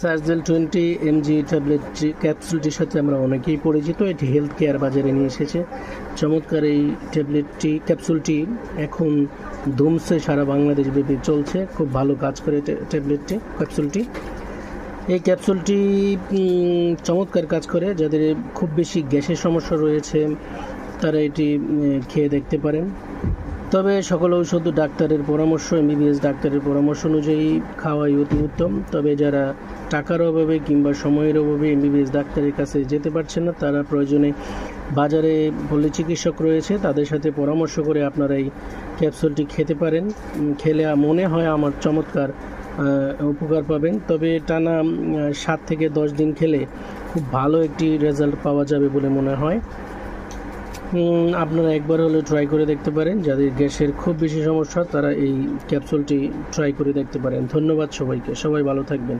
Sergel twenty MG ট্যাবলেটটি ক্যাপসুলটির সাথে আমরা অনেকেই পরিচিত। এটি হেলথ কেয়ার বাজারে নিয়ে এসেছে। চমৎকার এই ট্যাবলেটটি ক্যাপসুলটি এখন ধুমসে সারা বাংলাদেশ ব্যাপী চলছে। খুব ভালো কাজ করে ট্যাবলেটটি ক্যাপসুলটি এই ক্যাপসুলটি চমৎকার কাজ করে। যাদের খুব বেশি গ্যাসের সমস্যা রয়েছে, তারা এটি খেয়ে দেখতে পারেন। তবে সকল ঔষধ ডাক্তারের পরামর্শ এমবিবিএস ডাক্তারের পরামর্শ অনুযায়ী খাওয়াই অতি উত্তম। তবে যারা টাকার অভাবে কিংবা সময়ের অভাবে এমবিবিএস ডাক্তারের কাছে যেতে পারছেন না, তারা প্রয়োজনে বাজারে পল্লী চিকিৎসক রয়েছে, তাদের সাথে পরামর্শ করে আপনারা এই ক্যাপসুলটি খেতে পারেন। খেলে মনে হয় আমার চমৎকার উপকার পাবেন। তবে টানা সাত থেকে দশ দিন খেলে খুব ভালো একটি রেজাল্ট পাওয়া যাবে বলে মনে হয়। আপনারা একবার হলেও ট্রাই করে দেখতে পারেন। যাদের গ্যাসের খুব বেশি সমস্যা, তারা এই ক্যাপসুলটি ট্রাই করে দেখতে পারেন। ধন্যবাদ সবাইকে। সবাই ভালো থাকবেন।